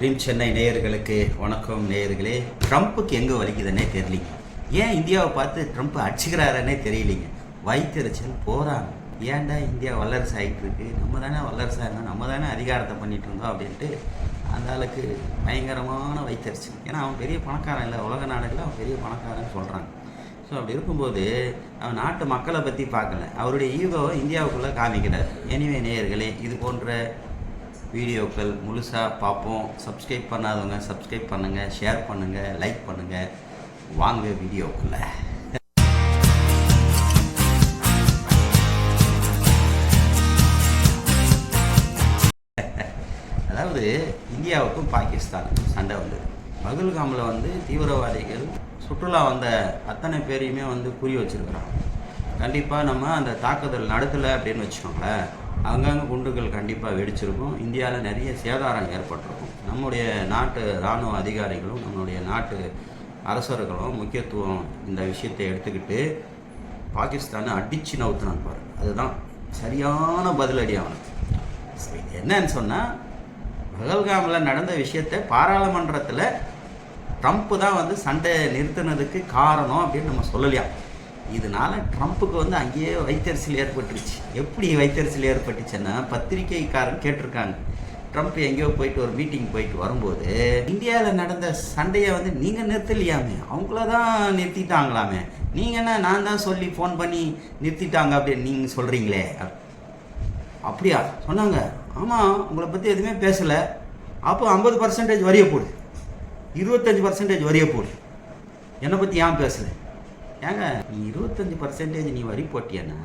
Dream Chennai நேயர்களுக்கு வணக்கம் நேயர்களே. ட்ரம்ப்புக்கு எங்கே வலிக்குதுன்னே தெரியலிங்க. ஏன் இந்தியாவை பார்த்து ட்ரம்ப் அடிச்சுக்கிறாருன்னே தெரியலிங்க. வயிற்றுச்சல் போகிறாங்க ஏன்டா இந்தியா வல்லரசு ஆகிட்டு இருக்கு நம்ம தானே வல்லரசு ஆகணும் நம்ம தானே அதிகாரத்தை பண்ணிட்டு இருந்தோம் அப்படின்ட்டு அந்த ஆளுக்கு பயங்கரமான வயிற்றுச்சல் ஏன்னா அவன் பெரிய பணக்காரன் இல்லை. உலக நாடுகளில் அவன் பெரிய பணக்காரன்னு சொல்கிறாங்க ஸோ அப்படி இருக்கும்போது அவன் நாட்டு மக்களை பற்றி பார்க்கல. அவருடைய ஈகோவை இந்தியாவுக்குள்ளே காமிக்கிறார். எனிவே நேயர்களே இது போன்ற வீடியோக்கள் முழுசாக பார்ப்போம். சப்ஸ்கிரைப் பண்ணாதவங்க சப்ஸ்கிரைப் பண்ணுங்கள் ஷேர் பண்ணுங்கள் லைக் பண்ணுங்கள் வாங்க வீடியோக்குள்ளே. அதாவது இந்தியாவுக்கும் பாகிஸ்தானுக்கும் சண்டை வந்தது. பகல்காமில் வந்து தீவிரவாதிகள் சுற்றுலா வந்த அத்தனை பேரையுமே வந்து குறி வச்சுருக்குறாங்க. கண்டிப்பாக நம்ம அந்த தாக்குதல் நடத்தலை அப்படின்னு வச்சுக்கோங்களேன். அங்கங்கே குண்டுகள் கண்டிப்பாக வெடிச்சிருக்கும். இந்தியாவில் நிறைய சேதாரம் ஏற்பட்டிருக்கும். நம்முடைய நாட்டு இராணுவ அதிகாரிகளும் நம்மளுடைய நாட்டு அரசர்களும் முக்கியத்துவம் இந்த விஷயத்தை எடுத்துக்கிட்டு பாகிஸ்தானை அடிச்சு நவுத்துனான் பாரு. அதுதான் சரியான பதிலடி அவனுக்கு. சரி, என்னன்னு சொன்னால் பகல்காமில் நடந்த விஷயத்தை பாராளுமன்றத்தில் ட்ரம்ப் தான் வந்து சண்டை நிறுத்தினதுக்கு காரணம் அப்படின்னு நம்ம சொல்லலையாம் இதனால ட்ரம்ப்புக்கு வந்து அங்கேயே வைத்தறிச்சல் ஏற்பட்டுருச்சு. எப்படி வைத்தறிச்சல் ஏற்பட்டுச்சுன்னா பத்திரிக்கைக்காரன் கேட்டிருக்காங்க. ட்ரம்ப் எங்கேயோ போயிட்டு ஒரு மீட்டிங் போயிட்டு வரும்போது இந்தியாவில் நடந்த சண்டையை வந்து நீங்கள் நிறுத்தலையாமே? அவங்கள தான் நிறுத்திட்டாங்களாமே? நீங்கள் என்ன நான் தான் சொல்லி ஃபோன் பண்ணி நிறுத்திட்டாங்க அப்படின்னு நீங்கள் சொல்கிறீங்களே அப்படியா? சொன்னாங்க. ஆமாம் உங்களை பற்றி எதுவுமே பேசலை. அப்போ ஐம்பது பர்சன்டேஜ் வரிய போடு. இருபத்தஞ்சி பர்சன்டேஜ் வரிய போடு. என்னை பற்றி ஏன் பேசலை? ஏங்க நீ இருபத்தஞ்சி பர்சன்டேஜ் நீ வரி போட்டியன்னா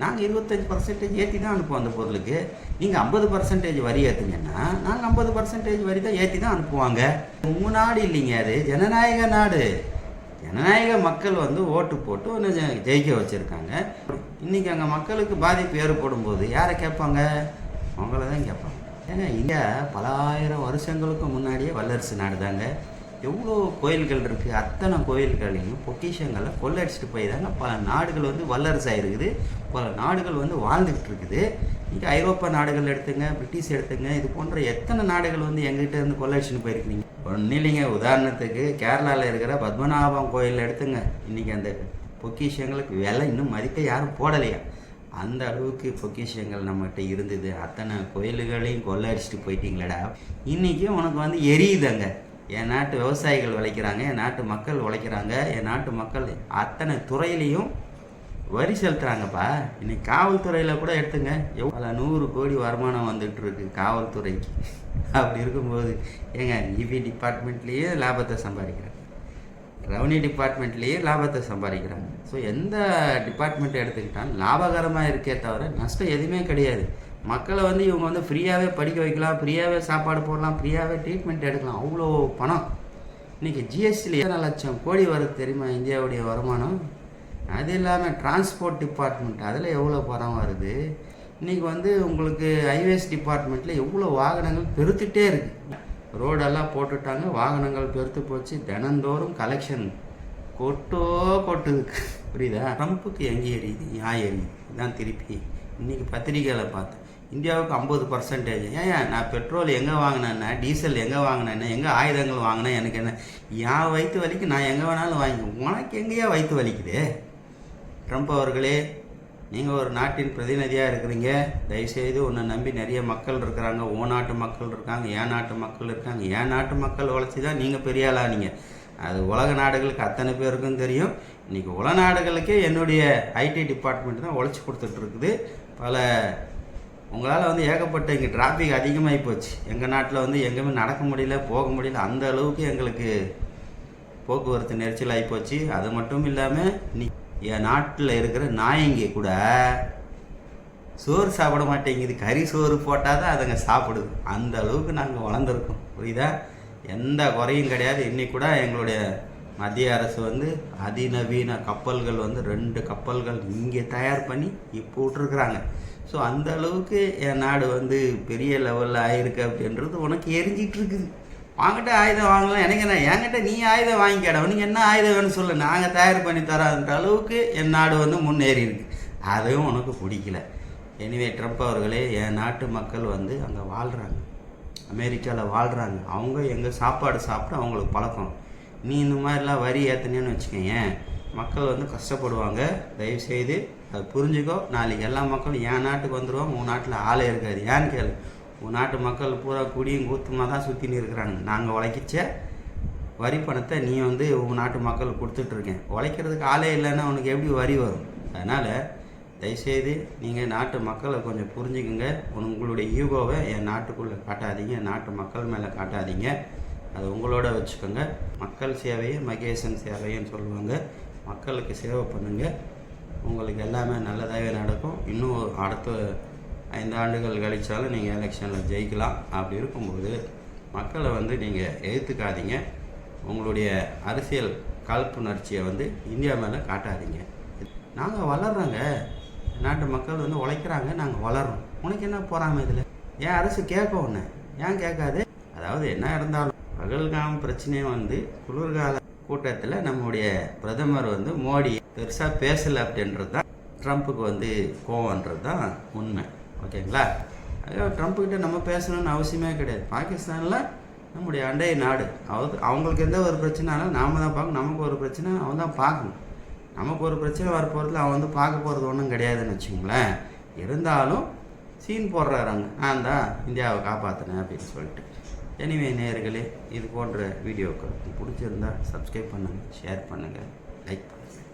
நாங்கள் இருபத்தஞ்சி பர்சன்டேஜ் ஏற்றி தான் அனுப்புவோம் அந்த பொருளுக்கு நீங்கள் ஐம்பது பர்சன்டேஜ் வரி ஏற்றுங்கன்னா நாங்கள் ஐம்பது பர்சன்டேஜ் வரி தான் ஏற்றி தான் அனுப்புவாங்க. உங்கள் நாடு இல்லைங்க அது. ஜனநாயக நாடு. ஜனநாயக மக்கள் வந்து ஓட்டு போட்டு ஒன்று ஜெயிக்க வச்சுருக்காங்க. இன்றைக்கி அங்கே மக்களுக்கு பாதிப்பு ஏற்படும் போது யாரை கேட்பாங்க? அவங்கள தான் கேட்பாங்க. ஏங்க இந்தியா பல ஆயிரம் வருஷங்களுக்கு முன்னாடியே வல்லரசு நாடு தாங்க எவ்வளோ கோயில்கள் இருக்குது அத்தனை கோயில்களையும் பொக்கிஷங்களை கொள்ளடிச்சிட்டு போய் தாங்க பல நாடுகள் வந்து வல்லரசாக இருக்குது பல நாடுகள் வந்து வாழ்ந்துக்கிட்டு இருக்குது. இங்கே ஐரோப்பா நாடுகள் எடுத்துங்க பிரிட்டிஷ் எடுத்துங்க இது போன்ற எத்தனை நாடுகள் வந்து எங்ககிட்ட இருந்து கொள்ளடிச்சுன்னு போயிருக்கீங்க ஒன்றும் இல்லைங்க. உதாரணத்துக்கு கேரளாவில் இருக்கிற பத்மநாபம் கோயில் எடுத்துங்க. இன்றைக்கி அந்த பொக்கிஷங்களுக்கு விலை இன்னும் மதிப்பை யாரும் போடலையா? அந்த அளவுக்கு பொக்கிஷங்கள் நம்மகிட்ட இருந்தது. அத்தனை கோயில்களையும் கொள்ளடிச்சிட்டு போயிட்டீங்களடா. இன்றைக்கி உனக்கு வந்து எரியுதுங்க. என் நாட்டு விவசாயிகள் உழைக்கிறாங்க என் நாட்டு மக்கள் உழைக்கிறாங்க என் நாட்டு மக்கள் அத்தனை துறையிலையும் வரி செலுத்துறாங்கப்பா. இன்னைக்கு காவல்துறையில் கூட எடுத்துங்க. எவ்வளோ நூறு கோடி வருமானம் வந்துட்டு இருக்கு காவல்துறைக்கு. அப்படி இருக்கும்போது ஏங்க இபி டிபார்ட்மெண்ட்லேயே லாபத்தை சம்பாதிக்கிறாங்க. ரெவன்யூ டிபார்ட்மெண்ட்லேயே லாபத்தை சம்பாதிக்கிறாங்க. ஸோ எந்த டிபார்ட்மெண்ட்டை எடுத்துக்கிட்டாலும் லாபகரமாக இருக்கே தவிர நஷ்டம் எதுவுமே கிடையாது. மக்களை வந்து இவங்க வந்து ஃப்ரீயாகவே படிக்க வைக்கலாம் ஃப்ரீயாகவே சாப்பாடு போடலாம் ஃப்ரீயாகவே ட்ரீட்மெண்ட் எடுக்கலாம். அவ்வளோ பணம். இன்றைக்கி ஜிஎஸ்டியில் எத்தனை லட்சம் கோடி வருது தெரியுமா இந்தியாவுடைய வருமானம்? அது இல்லாமல் டிரான்ஸ்போர்ட் டிபார்ட்மெண்ட் அதில் எவ்வளோ பணம் வருது? இன்றைக்கி வந்து உங்களுக்கு ஹைவேஸ் டிபார்ட்மெண்ட்டில் எவ்வளோ வாகனங்கள் பெருத்துட்டே இருக்குது ரோடெல்லாம் போட்டுட்டாங்க வாகனங்கள் பெருத்து போச்சு. தினந்தோறும் கலெக்ஷன் கொட்டோ கொட்டுது. புரியுதா? ட்ரம்ப்புக்கு எங்கே எரியுது ஏன் எரியுது இதான் திருப்பி இன்றைக்கி பத்திரிக்கையில் பார்த்தேன் இந்தியாவுக்கு ஐம்பது பர்சன்டேஜ் ஏன் நான் பெட்ரோல் எங்கே வாங்கினேன்னா டீசல் எங்கே வாங்கினேன்னா எங்கே ஆயுதங்கள் வாங்கினேன் எனக்கு என்ன? என் வயிற்று வலிக்கு நான் எங்கே வேணாலும் வாங்கி உனக்கு எங்கேயா வயிற்று வலிக்குது? ட்ரம்ப் அவர்களே நீங்கள் ஒரு நாட்டின் பிரதிநிதியாக இருக்கிறீங்க. தயவுசெய்து உன்னை நம்பி நிறைய மக்கள் இருக்கிறாங்க. ஓ நாட்டு மக்கள் இருக்காங்க என் நாட்டு மக்கள் இருக்காங்க. என் நாட்டு மக்கள் உழைச்சி தான் நீங்கள் பெரிய ஆளானீங்க அது உலக நாடுகளுக்கு அத்தனை பேருக்கும் தெரியும். இன்றைக்கி உலக நாடுகளுக்கே என்னுடைய ஐடி டிபார்ட்மெண்ட் தான் உழைச்சி கொடுத்துட்டு இருக்குது. பல உங்களால் வந்து ஏகப்பட்ட இங்கே டிராஃபிக் அதிகமாகி போச்சு. எங்கள் நாட்டில் வந்து எங்கேயுமே நடக்க முடியல போக முடியல. அந்த அளவுக்கு எங்களுக்கு போக்குவரத்து நெரிச்சல் ஆகிப்போச்சு அது மட்டும் இல்லாமல் நீ என் நாட்டில் இருக்கிற நாயங்க கூட சோறு சாப்பிட மாட்டேங்குது. கறி சோறு போட்டால் தான் அதுங்க சாப்பிடுது. அந்த அளவுக்கு நாங்கள் வளர்ந்துருக்கோம். புரியுதா? எந்த குறையும் கிடையாது. இன்னைக்கு கூட எங்களுடைய மத்திய அரசு வந்து அதிநவீன கப்பல்கள் வந்து ரெண்டு கப்பல்கள் இங்கே தயார் பண்ணி இப்போ விட்ருக்குறாங்க ஸோ அந்த அளவுக்கு என் நாடு வந்து பெரிய லெவலில் ஆயிருக்கு அப்படின்றது உனக்கு எரிஞ்சிட்டு இருக்குது. வாங்கிட்ட ஆயுதம் வாங்கலாம். எனக்கு என்ன? என்கிட்ட நீ ஆயுதம் வாங்கிக்கடா. உனக்கு என்ன ஆயுதம் வேணும்னு சொல்லு. நாங்கள் தயார் பண்ணி தரோன்ற அளவுக்கு என் நாடு வந்து முன்னேறி இருக்கு. அதுவும் உனக்கு பிடிக்கல. எனிவே ட்ரம்ப் அவர்களே என் நாட்டு மக்கள் வந்து அங்கே வாழ்கிறாங்க அமெரிக்காவில் வாழ்கிறாங்க அவங்க எங்கள் சாப்பாடு சாப்பிட்டு அவங்களுக்கு பழக்கம். நீ இந்த மாதிரிலாம் வரி ஏற்றுனேன்னு வச்சுக்கோங்க மக்கள் வந்து கஷ்டப்படுவாங்க. தயவுசெய்து அதை புரிஞ்சுக்கோ. நாளைக்கு எல்லா மக்களும் என் நாட்டுக்கு வந்துடுவாங்க உன் நாட்டில் ஆளே இருக்காது. ஏன்னு கேளு. உன் நாட்டு மக்கள் பூரா குடியும் கூத்துமாக தான் சுற்றின்னு இருக்கிறாங்க நாங்கள் உழைக்கிச்ச வரி பணத்தை நீ வந்து உங்கள் நாட்டு மக்கள் கொடுத்துட்ருக்கேன் உழைக்கிறதுக்கு ஆளே இல்லைன்னா உனக்கு எப்படி வரி வரும்? அதனால் தயவுசெய்து நீங்கள் நாட்டு மக்களை கொஞ்சம் புரிஞ்சுக்குங்க. உங்களுடைய ஈகோவை என் நாட்டுக்குள்ளே காட்டாதீங்க. நாட்டு மக்கள் மேலே காட்டாதீங்க. அது உங்களோட வச்சுக்கோங்க. மக்கள் சேவையும் மகேசன் சேவைன்னு சொல்லுவாங்க. மக்களுக்கு சேவை பண்ணுங்கள் உங்களுக்கு எல்லாமே நல்லதாகவே நடக்கும். இன்னும் அடுத்த ஐந்து ஆண்டுகள் கழிச்சாலும் நீங்கள் எலெக்ஷனில் ஜெயிக்கலாம். அப்படி இருக்கும்போது மக்களை வந்து நீங்கள் எதிர்த்துக்காதீங்க உங்களுடைய அரசியல் காழ்ப்புணர்ச்சியை வந்து இந்தியா மேலே காட்டாதீங்க. நாங்கள் வளர்றோங்க. நாட்டு மக்கள் வந்து உழைக்கிறாங்க நாங்கள் வளர்றோம். உனக்கு என்ன போகிறாம இதில்? ஏன் அரசு கேட்க ஒன்று ஏன் கேட்காது? அதாவது என்ன இருந்தாலும் பகல்காம் பிரச்சனையை வந்து குளிர்கால கூட்டத்தில் நம்முடைய பிரதமர் வந்து மோடி பெருசாக பேசலை அப்படின்றது தான் ட்ரம்ப்புக்கு வந்து கோவன்றது தான் உண்மை. ஓகேங்களா? ஐயோ ட்ரம்ப்புக்கிட்ட நம்ம பேசணும்னு அவசியமே கிடையாது. பாகிஸ்தானில் நம்முடைய அண்டைய நாடு. அவங்க அவங்களுக்கு எந்த ஒரு பிரச்சனைனாலும் நாம தான் பார்க்கணும். நமக்கு ஒரு பிரச்சனை அவன் தான் பார்க்கணும். நமக்கு ஒரு பிரச்சனை வரப்போகிறதுல அவன் வந்து பார்க்க போகிறது ஒன்றும் கிடையாதுன்னு வச்சுங்களேன் இருந்தாலும் சீன் போடுறாரு அங்கே. நான் தான் இந்தியாவை காப்பாற்றினேன் அப்படின்னு சொல்லிட்டு. எனிவே நேயர்களே இது போன்ற வீடியோக்கள். பிடிச்சிருந்தா சப்ஸ்கிரைப் பண்ணுங்கள் ஷேர் பண்ணுங்கள் லைக் பண்ணுங்கள்